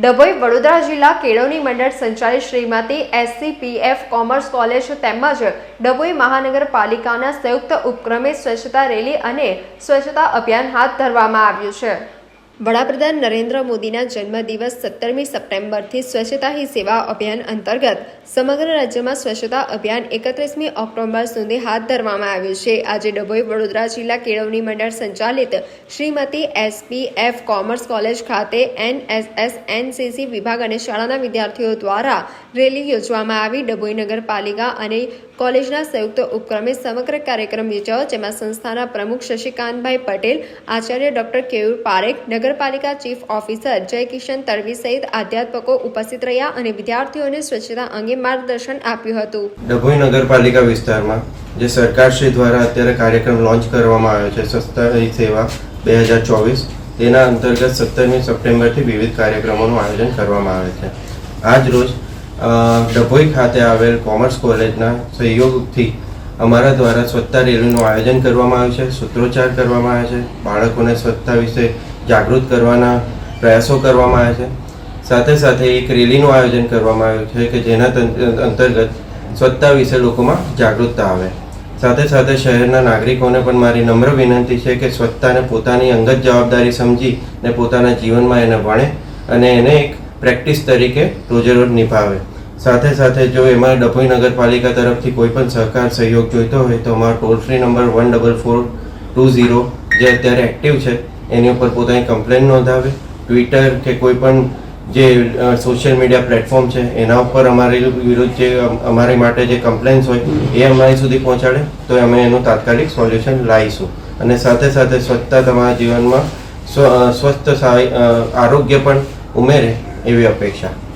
ડભોઈ વડોદરા જિલ્લા કેળવણી મંડળ સંચાલિત શ્રીમતી એસસીપીએફ કોમર્સ કોલેજ તેમજ ડભોઈ મહાનગરપાલિકાના સંયુક્ત ઉપક્રમે સ્વચ્છતા રેલી અને સ્વચ્છતા અભિયાન હાથ ધરવામાં આવ્યું છે. વડાપ્રધાન નરેન્દ્ર મોદીના જન્મદિવસ સત્તરમી સપ્ટેમ્બરથી સ્વચ્છતા હી સેવા અભિયાન અંતર્ગત સમગ્ર રાજ્યમાં સ્વચ્છતા અભિયાન એકત્રીસમી ઓક્ટોબર સુધી હાથ ધરવામાં આવ્યું છે. આજે ડભોઈ વડોદરા જિલ્લા કેળવણી મંડળ સંચાલિત શ્રીમતી એસપીએફ કોમર્સ કોલેજ ખાતે એનએસએસ, એનસીસી વિભાગ અને શાળાના વિદ્યાર્થીઓ દ્વારા રેલી યોજવામાં આવી. ડભોઈ નગરપાલિકા અને કોલેજના સંયુક્ત ઉપક્રમે સમગ્ર કાર્યક્રમ યોજાયો, જેમાં સંસ્થાના પ્રમુખ શશિકાંતભાઈ પટેલ, આચાર્ય ડોક્ટર કેયુર પારેખ નગરપાલિકા ચીફ ઓફિસર જયકિશન તડવી સહિત અધ્યાપકો ઉપસ્થિત રહ્યા અને વિદ્યાર્થીઓને સ્વચ્છતા અંગે માર્ગદર્શન આપ્યું હતું. ડભોઈ નગરપાલિકા વિસ્તારમાં, જે સરકારશ્રી દ્વારા અત્યારે કાર્યક્રમ લોન્ચ કરવામાં આવ્યો છે હી સેવા બે હજાર ચોવીસ, તેના અંતર્ગત સત્તરમી સપ્ટેમ્બરથી વિવિધ કાર્યક્રમોનું આયોજન કરવામાં આવે છે. આજ રોજ ડભોઈ ખાતે આવેલ કોમર્સ કોલેજના સહયોગથી અમારા દ્વારા સ્વચ્છતા રેલીનું આયોજન કરવામાં આવ્યું છે, સૂત્રોચ્ચાર કરવામાં આવે છે, બાળકોને સ્વચ્છતા વિશે જાગૃત કરવાના પ્રયાસો કરવામાં આવે છે. સાથે સાથે એક રેલીનું આયોજન કરવામાં આવ્યું છે કે જેના અંતર્ગત સ્વચ્છતા વિશે લોકોમાં જાગૃતતા આવે. સાથે સાથે શહેરના નાગરિકોને પણ મારી નમ્ર વિનંતી છે કે સ્વચ્છતાને પોતાની અંગત જવાબદારી સમજી ને પોતાના જીવનમાં એને વણે અને એને એક પ્રેક્ટિસ તરીકે રોજે રોજ નિભાવે. સાથે સાથે જો એમાં ડભોઈ નગરપાલિકા તરફથી કોઈ પણ સહકાર સહયોગ જોઈતો હોય તો અમારો toll free number one double four two zero જે અત્યારે એક્ટિવ છે એની ઉપર પોતાની કમ્પ્લેન નોંધાવે. ટ્વિટર કે કોઈ પણ જે સોશિયલ મીડિયા પ્લેટફોર્મ છે, એના ઉપર અમારી વિરુદ્ધ જે અમારી માટે જે કમ્પ્લેન્સ હોય, એ અમારી સુધી પહોંચાડે, તો અમે એનું તાત્કાલિક સોલ્યુશન લાવીશું. અને સાથે સાથે સ્વચ્છતા તમારા જીવનમાં સ્વ સ્વસ્થ આરોગ્ય પણ ઉમેરે એવી અપેક્ષા.